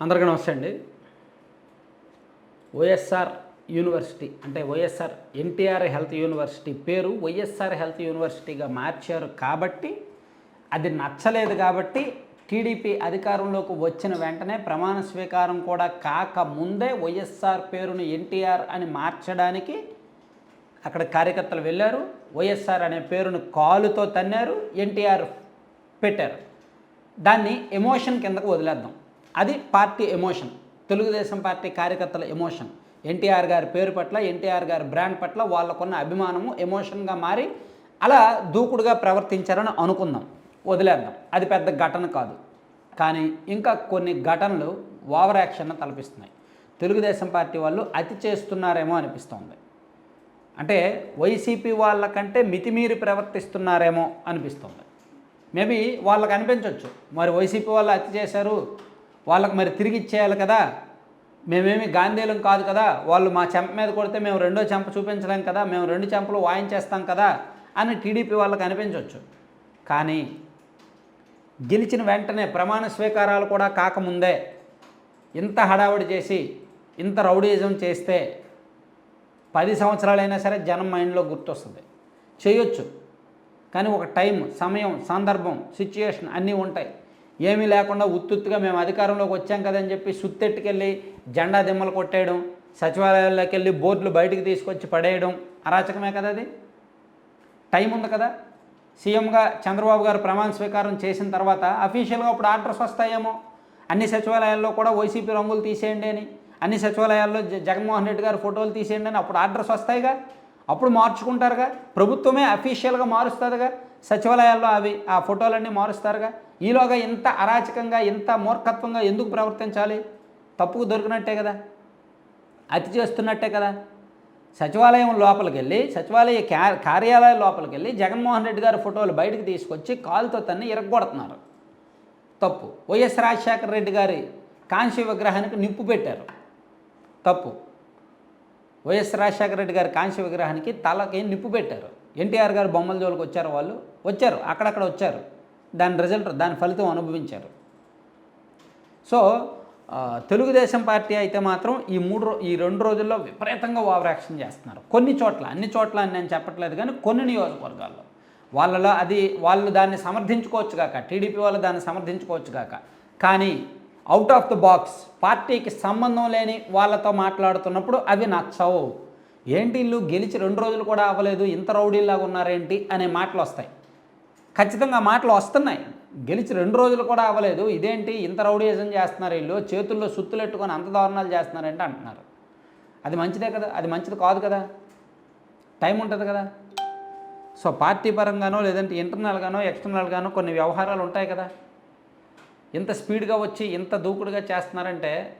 అందరికీ నమస్తే అండి. వైఎస్ఆర్ యూనివర్సిటీ అంటే వైఎస్ఆర్ ఎన్టీఆర్ హెల్త్ యూనివర్సిటీ పేరు వైఎస్ఆర్ హెల్త్ యూనివర్సిటీగా మార్చారు కాబట్టి అది నచ్చలేదు కాబట్టి టీడీపీ అధికారంలోకి వచ్చిన వెంటనే ప్రమాణ స్వీకారం కూడా కాక ముందే వైఎస్ఆర్ పేరును ఎన్టీఆర్ అని మార్చడానికి అక్కడ కార్యకర్తలు వెళ్ళారు. వైఎస్ఆర్ అనే పేరును కాలుతో తన్నారు ఎన్టీఆర్ పెట్టారు. దాన్ని ఎమోషన్ కిందకు వదిలేద్దాం. అది పార్టీ ఎమోషన్. తెలుగుదేశం పార్టీ కార్యకర్తల ఎమోషన్. ఎన్టీఆర్ గారి పేరు పట్ల ఎన్టీఆర్ గారి బ్రాండ్ పట్ల వాళ్ళకున్న అభిమానము ఎమోషన్గా మారి అలా దూకుడుగా ప్రవర్తించారని అనుకుందాం. వదిలేద్దాం. అది పెద్ద ఘటన కాదు. కానీ ఇంకా కొన్ని ఘటనలు ఓవర్ యాక్షన్ తలపిస్తున్నాయి. తెలుగుదేశం పార్టీ వాళ్ళు అతి చేస్తున్నారేమో అనిపిస్తోంది. అంటే వైసీపీ వాళ్ళకంటే మితిమీరి ప్రవర్తిస్తున్నారేమో అనిపిస్తుంది. మేబీ వాళ్ళకి అనిపించవచ్చు మరి వైసీపీ వాళ్ళు అతి చేశారు వాళ్ళకి మరి తిరిగి ఇచ్చేయాలి కదా? మేమేమి గాంధీలం కాదు కదా? వాళ్ళు మా చెంప మీద కొడితే మేము రెండో చెంప చూపించలేం కదా? మేము రెండు చెంపలు వాయించేస్తాం కదా? అని టీడీపీ వాళ్ళకి అనిపించవచ్చు కానీ గెలిచిన వెంటనే ప్రమాణ స్వీకారాలు కూడా కాకముందే ఇంత హడావుడి చేసి ఇంత రౌడీజం చేస్తే పది సంవత్సరాలైనా సరే జనం మైండ్లో గుర్తొస్తుంది. చేయొచ్చు. కానీ ఒక టైం సమయం సందర్భం సిచ్యుయేషన్ అన్నీ ఉంటాయి. ఏమీ లేకుండా ఉత్తుత్తుగా మేము అధికారంలోకి వచ్చాం కదని చెప్పి సుత్తెట్టుకెళ్ళి జెండా దిమ్మలు కొట్టేయడం సచివాలయాల్లోకి వెళ్ళి బోర్డులు బయటకు తీసుకొచ్చి పడేయడం అరాచకమే కదా అది? టైం ఉంది కదా? సీఎంగా చంద్రబాబు గారు ప్రమాణ స్వీకారం చేసిన తర్వాత అఫీషియల్గా ఇప్పుడు ఆర్డర్స్ వస్తాయేమో. అన్ని సచివాలయాల్లో కూడా వైసీపీ రంగులు తీసేయండి అని అన్ని సచివాలయాల్లో జగన్మోహన్ రెడ్డి గారు ఫోటోలు తీసేయండి అని అప్పుడు ఆర్డర్స్ వస్తాయిగా? అప్పుడు మార్చుకుంటారుగా? ప్రభుత్వమే అఫీషియల్గా మారుస్తుందిగా? సచివాలయాల్లో అవి ఆ ఫోటోలన్నీ మారుస్తారుగా? ఈలోగా ఇంత అరాచకంగా ఇంత మూర్ఖత్వంగా ఎందుకు ప్రవర్తించాలి? తప్పుకు దొరికినట్టే కదా. అతి చేస్తున్నట్టే కదా. సచివాలయం లోపలికి వెళ్ళి సచివాలయ క్యా- కార్యాలయం లోపలికి వెళ్ళి జగన్మోహన్ రెడ్డి గారి ఫోటోలు బయటకు తీసుకొచ్చి కాలుతో తన్ని ఇరగొడుతున్నారు. తప్పు. వైఎస్ రాజశేఖర రెడ్డి గారి కాంస్య విగ్రహానికి నిప్పు పెట్టారు. తప్పు. వైఎస్ రాజశేఖర రెడ్డి గారి కాంస్య విగ్రహానికి తలకి నిప్పు పెట్టారు. ఎన్టీఆర్ గారు బొమ్మల జోలికి వచ్చారు వాళ్ళు. వచ్చారు. అక్కడక్కడ వచ్చారు. దాని రిజల్ట్ దాని ఫలితం అనుభవించారు. సో తెలుగుదేశం పార్టీ అయితే మాత్రం ఈ మూడు ఈ రెండు రోజుల్లో విపరీతంగా ఓవర్ యాక్షన్ చేస్తున్నారు. కొన్ని చోట్ల అన్ని చోట్ల అని నేను చెప్పట్లేదు కానీ కొన్ని నియోజకవర్గాల్లో. వాళ్ళలో అది వాళ్ళు దాన్ని సమర్థించుకోవచ్చు కాక టీడీపీ వాళ్ళు దాన్ని సమర్థించుకోవచ్చు కాక కానీ అవుట్ ఆఫ్ ద బాక్స్ పార్టీకి సంబంధం లేని వాళ్ళతో మాట్లాడుతున్నప్పుడు అవి నచ్చవు. ఏంటి ఇల్లు గెలిచి రెండు రోజులు కూడా అవ్వలేదు ఇంత రౌడీలాగా ఉన్నారేంటి అనే మాటలు వస్తాయి ఖచ్చితంగా మాటలు వస్తున్నాయి. గెలిచి రెండు రోజులు కూడా అవ్వలేదు. ఇదేంటి? ఇంత రౌడీజం చేస్తున్నారు వీళ్ళు. చేతుల్లో సుత్తులెట్టుకొని అంత దారుణాలు చేస్తున్నారంటే అంటున్నారు. అది మంచిదే కదా? అది మంచిది కాదు కదా? టైం ఉంటుంది కదా? సో పార్టీ పరంగానో లేదంటే ఇంటర్నల్గానో ఎక్స్టర్నల్గానో కొన్ని వ్యవహారాలు ఉంటాయి కదా? ఇంత స్పీడ్గా వచ్చి ఇంత దూకుడుగా చేస్తున్నారంటే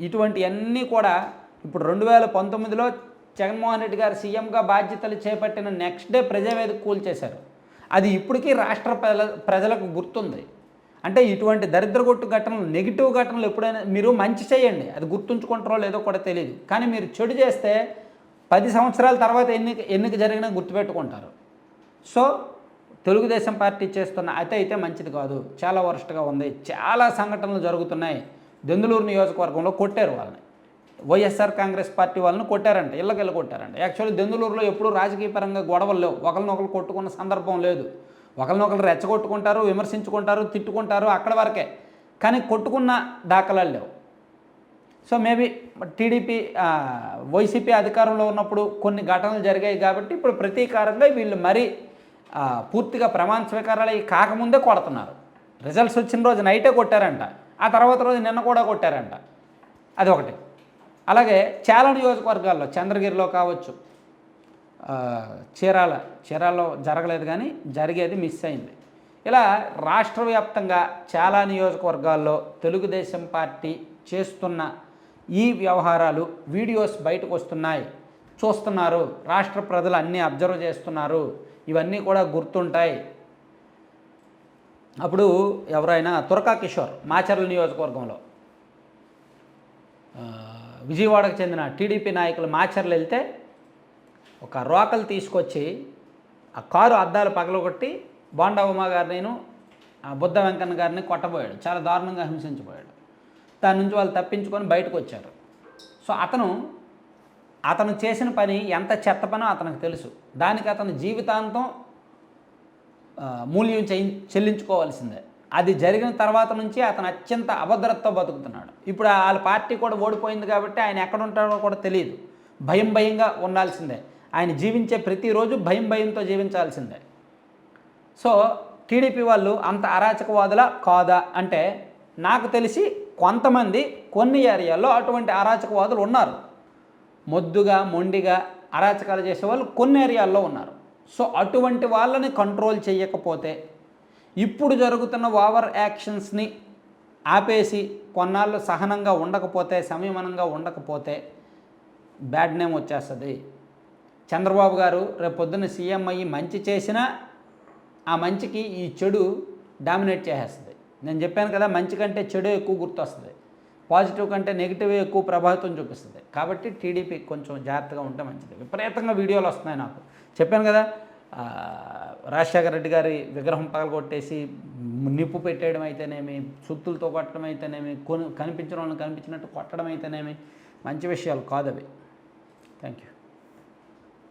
ఇటువంటివన్నీ కూడా ఇప్పుడు రెండు వేల పంతొమ్మిదిలో జగన్మోహన్ రెడ్డి గారు సీఎంగా బాధ్యతలు చేపట్టిన నెక్స్ట్ డే ప్రజావేదిక కూల్చేశారు. అది ఇప్పటికీ రాష్ట్ర ప్రజల ప్రజలకు గుర్తుంది. అంటే ఇటువంటి దరిద్ర కొట్టు ఘటనలు నెగిటివ్ ఘటనలు ఎప్పుడైనా మీరు మంచి చేయండి. అది గుర్తుంచుకుంటారో లేదో కూడా తెలియదు కానీ మీరు చెడు చేస్తే పది సంవత్సరాల తర్వాత ఎన్నిక ఎన్నిక జరిగినా గుర్తుపెట్టుకుంటారు. సో తెలుగుదేశం పార్టీ చేస్తున్న అతి అయితే మంచిది కాదు. చాలా వరస్ట్గా ఉంది. చాలా సంఘటనలు జరుగుతున్నాయి. దెందులూరు నియోజకవర్గంలో కొట్టారు వాళ్ళని. వైఎస్ఆర్ కాంగ్రెస్ పార్టీ వాళ్ళని కొట్టారంట ఇళ్ళకెళ్ళి కొట్టారంట. యాక్చువల్లీ దెందులూరులో ఎప్పుడూ రాజకీయ పరంగా గొడవలు లేవు. ఒకరినొకరు కొట్టుకున్న సందర్భం లేదు. ఒకరినొకరు రెచ్చగొట్టుకుంటారు విమర్శించుకుంటారు తిట్టుకుంటారు అక్కడ వరకే. కానీ కొట్టుకున్న దాఖలాలు లేవు. సో మేబీ టీడీపీ వైసీపీ అధికారంలో ఉన్నప్పుడు కొన్ని ఘటనలు జరిగాయి కాబట్టి ఇప్పుడు ప్రతీకారంగా వీళ్ళు మరీ పూర్తిగా ప్రమాణ స్వీకారాలు అవి కాకముందే కొడుతున్నారు. రిజల్ట్స్ వచ్చిన రోజు నైటే కొట్టారంట. ఆ తర్వాత రోజు నిన్న కూడా కొట్టారంట. అది ఒకటి. అలాగే చాలా నియోజకవర్గాల్లో చంద్రగిరిలో కావచ్చు చీరాల చీరాల్లో జరగలేదు కానీ జరిగేది మిస్ అయింది. ఇలా రాష్ట్ర వ్యాప్తంగా చాలా నియోజకవర్గాల్లో తెలుగుదేశం పార్టీ చేస్తున్న ఈ వ్యవహారాలు వీడియోస్ బయటకు వస్తున్నాయి. చూస్తున్నారు రాష్ట్ర ప్రజలు అన్నీ అబ్జర్వ్ చేస్తున్నారు ఇవన్నీ కూడా గుర్తుంటాయి. అప్పుడు ఎవరైనా తురకా కిషోర్ మాచర్ల నియోజకవర్గంలో విజయవాడకు చెందిన టీడీపీ నాయకులు మాచర్లు వెళ్తే ఒక రోకలు తీసుకొచ్చి ఆ కారు అద్దాలు పగలగొట్టి బోండా ఉమా గారిని ఆ బుద్ధ వెంకన్న గారిని కొట్టబోయాడు. చాలా దారుణంగా హింసించబోయాడు. దాని నుంచి వాళ్ళు తప్పించుకొని బయటకు వచ్చారు. సో అతను అతను చేసిన పని ఎంత చెత్త పనో అతనికి తెలుసు. దానికి అతను జీవితాంతం మూల్యం చె చెల్లించుకోవాల్సిందే. అది జరిగిన తర్వాత నుంచి అతను అత్యంత అభద్రతతో బతుకుతున్నాడు. ఇప్పుడు వాళ్ళ పార్టీ కూడా ఓడిపోయింది కాబట్టి ఆయన ఎక్కడ ఉంటాడో కూడా తెలియదు. భయం భయంగా ఉండాల్సిందే. ఆయన జీవించే ప్రతిరోజు భయం భయంతో జీవించాల్సిందే. సో టీడీపీ వాళ్ళు అంత అరాచకవాదుల కాదా అంటే నాకు తెలిసి కొంతమంది కొన్ని ఏరియాల్లో అటువంటి అరాచకవాదులు ఉన్నారు. మొద్దుగా మొండిగా అరాచకాలు చేసే వాళ్ళు కొన్ని ఏరియాల్లో ఉన్నారు. సో అటువంటి వాళ్ళని కంట్రోల్ చేయకపోతే ఇప్పుడు జరుగుతున్న ఓవర్ యాక్షన్స్ని ఆపేసి కొన్నాళ్ళు సహనంగా ఉండకపోతే సంయమనంగా ఉండకపోతే బ్యాడ్ నేమ్ వచ్చేస్తుంది. చంద్రబాబు గారు రేపొద్దున సీఎం అయ్యి మంచి చేసినా ఆ మంచికి ఈ చెడు డామినేట్ చేసేస్తుంది. నేను చెప్పాను కదా మంచి కంటే చెడు ఎక్కువ గుర్తొస్తుంది. పాజిటివ్ కంటే నెగిటివ్ ఎక్కువ ప్రభావితం చూపిస్తుంది. కాబట్టి టీడీపీ కొంచెం జాగ్రత్తగా ఉంటే మంచిది. విపరీతంగా వీడియోలు వస్తున్నాయి నాకు. చెప్పాను కదా రాజశేఖర రెడ్డి గారి విగ్రహం పగలగొట్టేసి నిప్పు పెట్టేయడం అయితేనేమి సుత్తులతో కొట్టడం అయితేనేమి కొను కనిపించిన వాళ్ళని కనిపించినట్టు కొట్టడం అయితేనేమి మంచి విషయాలు కాదు థ్యాంక్ యూ